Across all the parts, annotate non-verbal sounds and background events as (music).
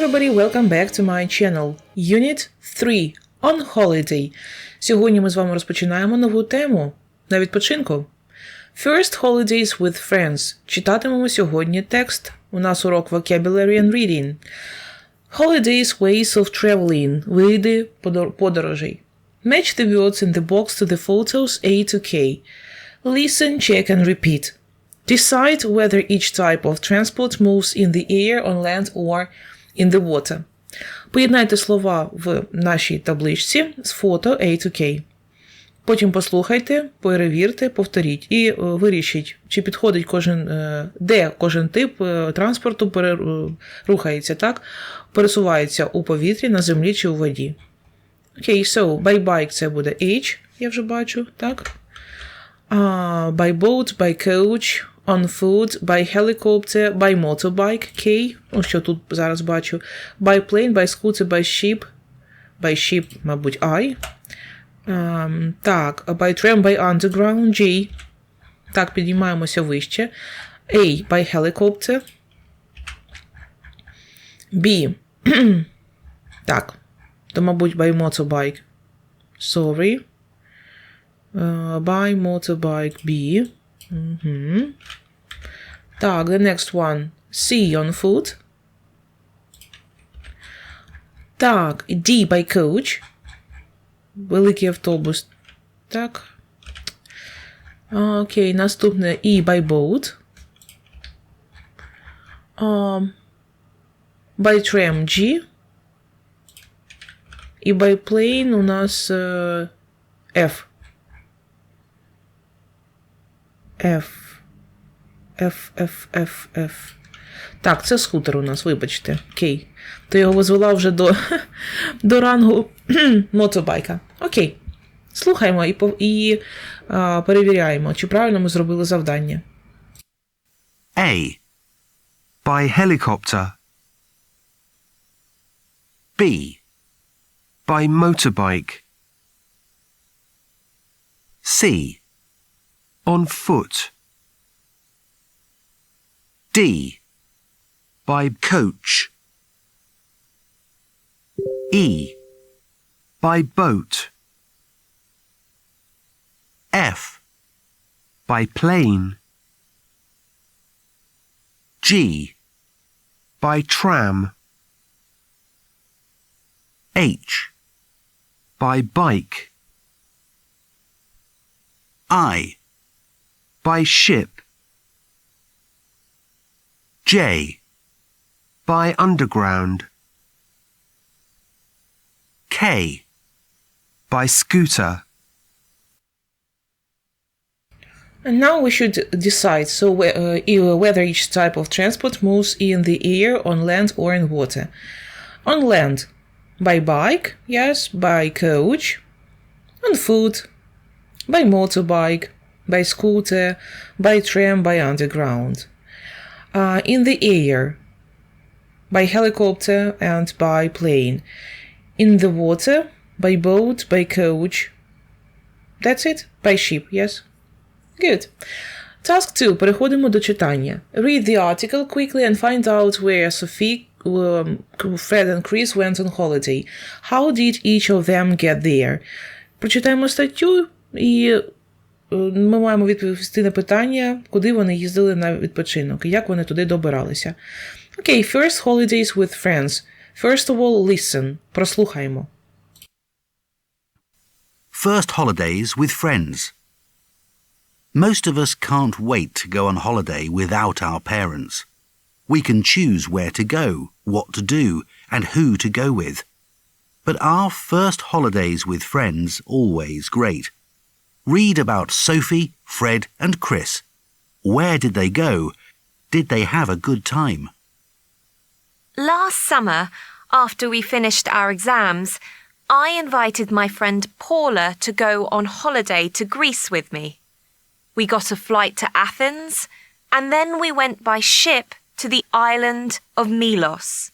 everybody, welcome back to my channel. Unit 3 On Holiday. Сьогодні ми з вами розпочинаємо нову тему на відпочинку. First Holidays with Friends. Читатимемо сьогодні текст. У нас урок Vocabulary and Reading. Holidays Ways of Traveling. Види подор- подорожей. Match the words in the box to the photos A to K. Listen, check and repeat. Decide whether each type of transport moves in the air, on land or in the water. Поєднайте слова в нашій табличці з фото A to K. Потім послухайте, перевірте, повторіть і е, вирішіть, чи підходить кожен, е, де кожен тип е, транспорту рухається, так? Пересувається у повітрі, на землі чи у воді. Окей, so, by bike це буде H, я вже бачу, так? Uh, by boat, by coach, on foot, by helicopter, by motorbike, K, ну що тут зараз бачу, by plane, by scooter, by ship, by ship, мабуть, I. Um, так, by tram, by underground, J. Так, підіймаємося вище. A, by helicopter. B. (clears throat) так, то, мабуть, by motorbike. Sorry. Uh, by motorbike B. Мгм. Так, the next one. C on foot. Так, D by coach. Великий автобус. Так. Окей, наступне E by boat. Um, by tram G. І by plane у нас е, F. F. F, F, F, F. Так, це скутер у нас, вибачте. Окей. То його возвела вже до, (laughs) до рангу (clears throat) мотобайка. Окей. Слухаємо і, і а, перевіряємо, чи правильно ми зробили завдання. A. By helicopter. B. By motorbike. C. On foot. D. By coach. E. By boat. F. By plane. G. By tram. H. By bike. I. By ship. J. By underground. K. By scooter. And now we should decide so uh, whether each type of transport moves in the air, on land, or in water. On land, by bike, yes, by coach, on foot, by motorbike, by scooter, by tram, by underground. Uh, in the air, by helicopter and by plane. In the water, by boat, by coach. That's it? By ship, yes? Good. Task 2. Переходимо до читання. Read the article quickly and find out where Sophie, um, Fred and Chris went on holiday. How did each of them get there? Прочитаємо статтю і е, ми маємо відповісти на питання, куди вони їздили на відпочинок і як вони туди добиралися. Окей, first holidays with friends. First of all, listen. Прослухаємо. First holidays with friends. Most of us can't wait to go on holiday without our parents. We can choose where to go, what to do, and who to go with. But are first holidays with friends always great? Read about Sophie, Fred, and Chris. Where did they go? Did they have a good time? Last summer, after we finished our exams, I invited my friend Paula to go on holiday to Greece with me. We got a flight to Athens, and then we went by ship to the island of Milos.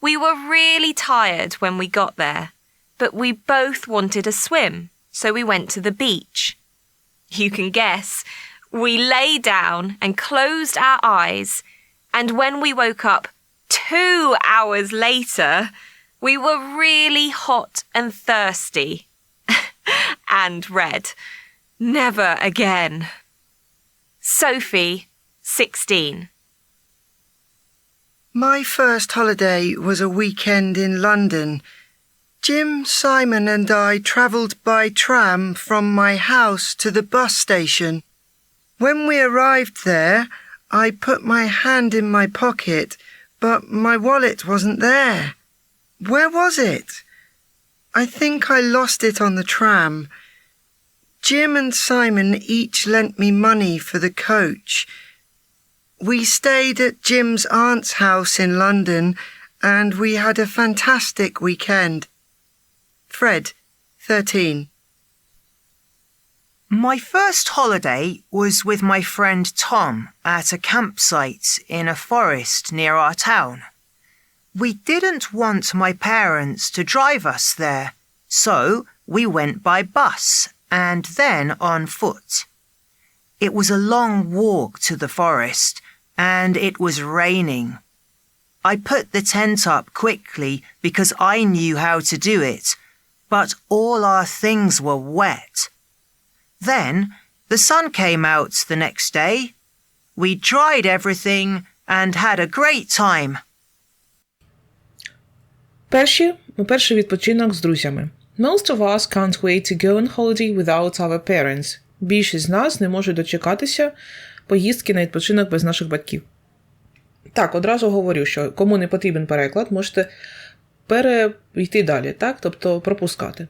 We were really tired when we got there, but we both wanted a swim, so we went to the beach. You can guess, we lay down and closed our eyes, and when we woke up, two hours later, we were really hot and thirsty. (laughs) and red. Never again. Sophie, 16. My first holiday was a weekend in London. Jim, Simon, and I travelled by tram from my house to the bus station. When we arrived there, I put my hand in my pocket, but my wallet wasn't there. Where was it? I think I lost it on the tram. Jim and Simon each lent me money for the coach. We stayed at Jim's aunt's house in London and we had a fantastic weekend. Fred, 13. My first holiday was with my friend Tom at a campsite in a forest near our town. We didn't want my parents to drive us there, so we went by bus and then on foot. It was a long walk to the forest and it was raining. I put the tent up quickly because I knew how to do it, but all our things were wet. Then the sun came out the next day. We dried everything and had a great time. Перші, перший відпочинок з друзями. Most of us can't wait to go on holiday without our parents. Більшість з нас не може дочекатися поїздки на відпочинок без наших батьків. Так, одразу говорю, що кому не потрібен переклад, можете перейти далі, так? Тобто пропускати.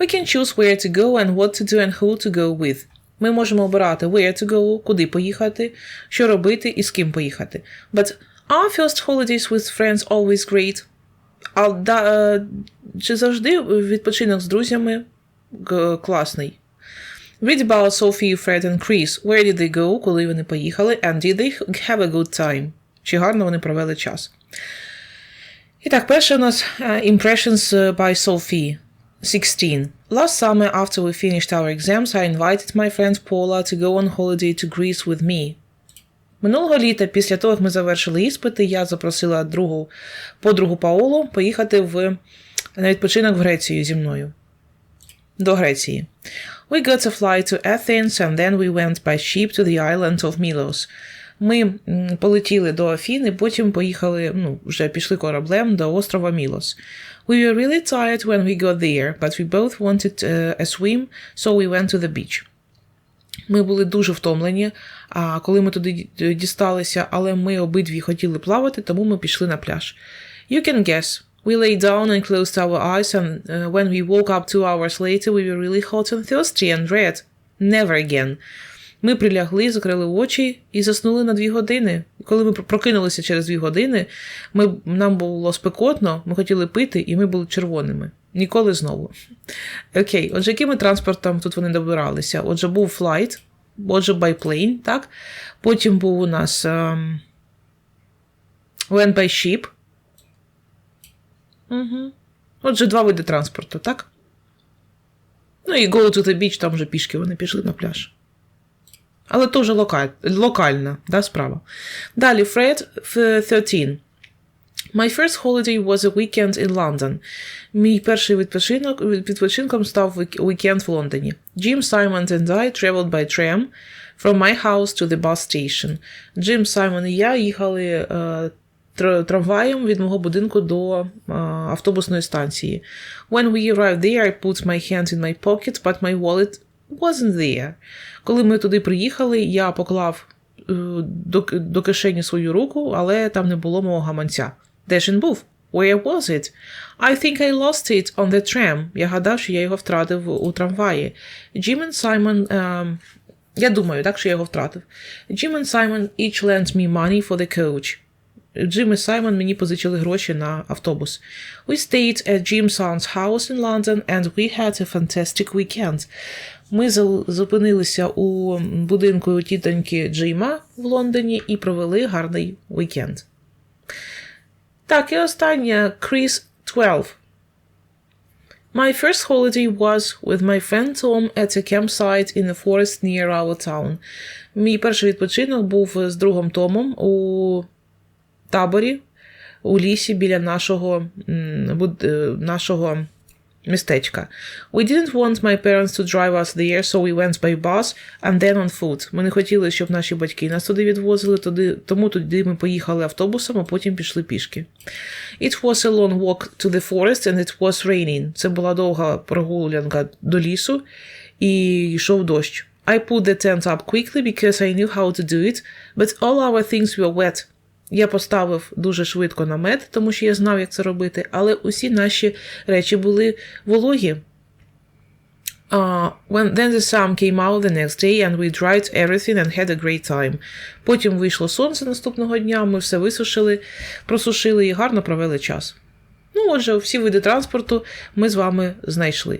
We can choose where to go and what to do and who to go with. Ми можемо обирати where to go, куди поїхати, що робити і з ким поїхати. But are first holidays with friends always great? А да, е, чи завжди відпочинок з друзями класний? Read about Sophie, Fred and Chris. Where did they go, коли вони поїхали, and did they have a good time? Чи гарно вони провели час? І так, перше у нас е, Impressions е, by Sophie. 16. Last summer, after we finished our exams, I invited my friend Paula to go on holiday to Greece with me. Минулого літа, після того, як ми завершили іспити, я запросила другу подругу Паолу поїхати в, на відпочинок в Грецію зі мною. До Греції. We got a flight to Athens and then we went by ship to the island of Milos. Ми м, полетіли до Афін і потім поїхали, ну, вже пішли кораблем до острова Мілос. We were really tired when we got there, but we both wanted uh, a swim, so we went to the beach. Ми були дуже втомлені, а коли ми туди ді- дісталися, але ми обидві хотіли плавати, тому ми пішли на пляж. You can guess. We lay down and closed our eyes, and uh, when we woke up two hours later, we were really hot and thirsty and red. Never again. Ми прилягли, закрили очі і заснули на дві години. І коли ми прокинулися через дві години, ми, нам було спекотно, ми хотіли пити, і ми були червоними. Ніколи знову. Окей, отже, яким транспортом тут вони добиралися? Отже, був флайт, отже, plane, так? Потім був у нас ем, went by ship. Угу. Отже, два види транспорту, так? Ну і go to the beach, там вже пішки вони пішли на пляж. Але теж локаль, локальна да, справа. Далі Fred f- 13. My first holiday was a weekend in London. Мій перший відпочинок відпочинком став вік- вікенд в Лондоні. Jim, Simon and I traveled by tram from my house to the bus station. Джим, Саймон і я їхали тр- трамваєм від мого будинку до е, автобусної станції. When we arrived there, I put my hand in my pocket, but my wallet wasn't there. Коли ми туди приїхали, я поклав е, до, до кишені свою руку, але там не було мого гаманця. Де ж він був? Where was it? I think I lost it on the tram. Я гадав, що я його втратив у трамваї. Jim and Simon... ем, я думаю, так, що я його втратив. Jim and Simon each lent me money for the coach. Джим і Саймон мені позичили гроші на автобус. We stayed at Jim's aunt's house in London and we had a fantastic weekend. Ми зупинилися у будинку тітоньки Джима в Лондоні і провели гарний вікенд. Так, і останнє Chris 12. My first holiday was with my friend Tom at a campsite in the forest near our town. Мій перший відпочинок був з другом Томом у таборі у лісі біля нашого, е, нашого містечка. We didn't want my parents to drive us there, so we went by bus and then on foot. Ми не хотіли, щоб наші батьки нас туди відвозили, туди, тому туди ми поїхали автобусом, а потім пішли пішки. It was a long walk to the forest and it was raining. Це була довга прогулянка до лісу, і йшов дощ. I put the tent up quickly because I knew how to do it, but all our things were wet. Я поставив дуже швидко намет, тому що я знав, як це робити, але усі наші речі були вологі. Uh, when then the sun came out the next day and we dried everything and had a great time. Потім вийшло сонце наступного дня, ми все висушили, просушили і гарно провели час. Ну, отже, всі види транспорту ми з вами знайшли.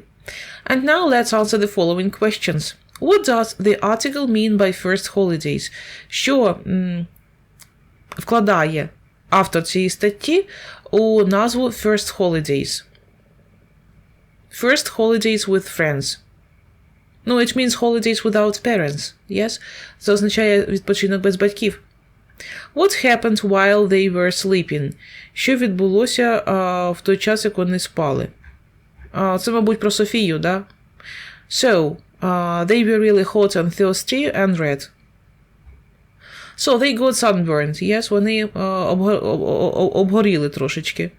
And now let's answer the following questions. What does the article mean by first holidays? Що вкладає автор цієї статті у назву First Holidays? First holidays with friends. Ну, it means holidays without parents. Yes? Це означає відпочинок без батьків. What happened while they were sleeping? Що відбулося а, в той час, як вони спали? А, це, мабуть, про Софію, да? So, uh, they were really hot and thirsty and red. So, they got sunburned. Yes, вони uh, обго- об- об- обгоріли трошечки.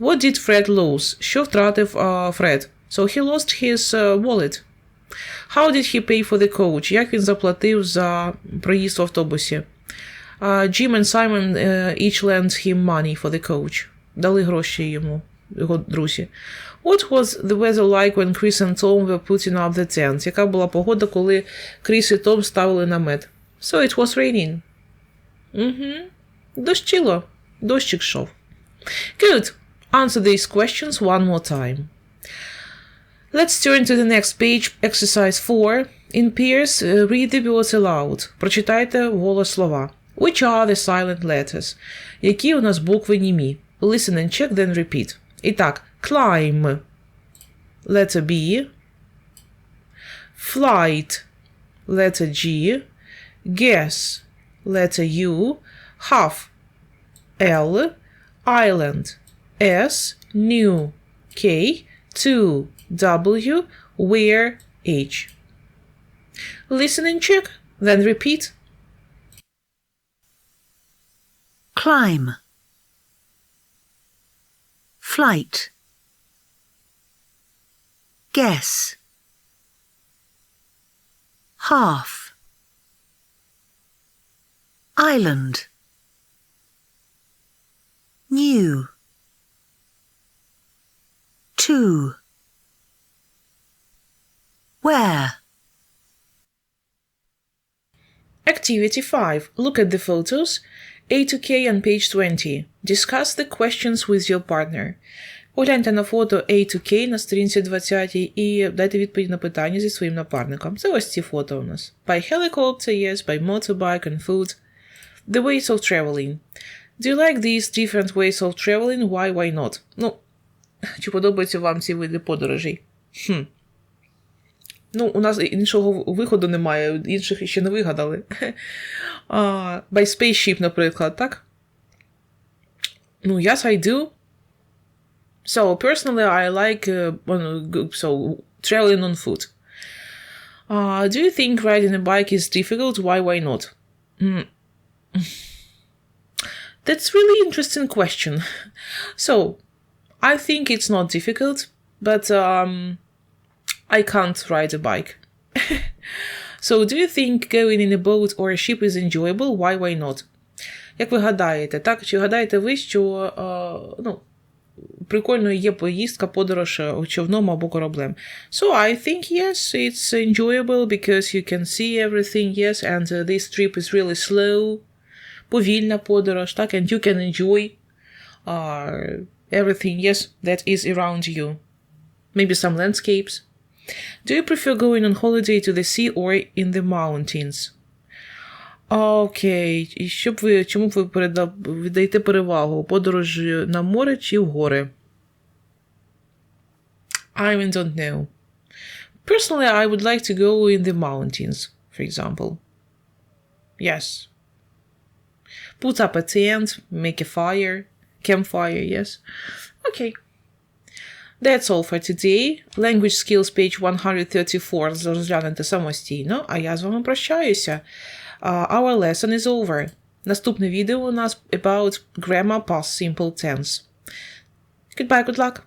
What did Fred lose? Що втратив uh, Фред? So, he lost his uh, wallet. How did he pay for the coach? Як він заплатив за проїзд в автобусі? Uh, Jim and Simon uh, each lent him money for the coach. Дали гроші йому, його друзі. What was the weather like when Chris and Tom were putting up the tent? Яка була погода, коли Кріс і Том ставили намет? So it was raining. Угу. Дощило. Дощик йшов. Good. Answer these questions one more time. Let's turn to the next page, exercise 4. In pairs, uh, read the words aloud. Прочитайте вголос слова. Which are the silent letters? Які у нас букви німі? Listen and check, then repeat. І так, climb. Letter B. Flight. Letter G. Guess. Letter U. Half. L. Island. S. New. K. 2. W. Where. H. Listen and check, then repeat. climb, flight, guess, half, island, new, two, where. Activity 5. Look at the photos A to K on page 20. Discuss the questions with your partner. Погляньте на фото A to K на сторінці 20 і дайте відповідь на питання зі своїм напарником. Це ось ці фото у нас. By helicopter, yes, by motorbike and foot. The ways of traveling. Do you like these different ways of traveling? Why, why not? Ну, (laughs) чи подобаються вам ці види подорожей? Хм. Ну, у нас іншого виходу немає, інших ще не вигадали. (laughs) Uh, by spaceship, наприклад, так? Ну, yes, I do. So, personally, I like uh, on- so, traveling on foot. Uh, do you think riding a bike is difficult? Why, why not? Hmm. (laughs) That's really interesting question. So, I think it's not difficult, but um, I can't ride a bike. (laughs) so, do you think going in a boat or a ship is enjoyable? Why, why not? Як ви гадаєте, так? Чи гадаєте ви, що е, ну, прикольною є поїздка, подорож е, човном або кораблем? So, I think yes, it's enjoyable because you can see everything, yes, and uh, this trip is really slow, повільна подорож, так? And you can enjoy uh, everything, yes, that is around you. Maybe some landscapes. Do you prefer going on holiday to the sea or in the mountains? Окей. І що б ви, чому б ви переда, віддаєте перевагу? Подорожі на море чи в гори? I even don't know. Personally, I would like to go in the mountains, for example. Yes. Put up a tent, make a fire, Campfire, yes. Okay. That's all for today. Language Skills page 134 розглянете самостійно, а я з вами прощаюся. Uh, our lesson is over. Наступне відео у нас about grammar past simple tense. Goodbye, good luck.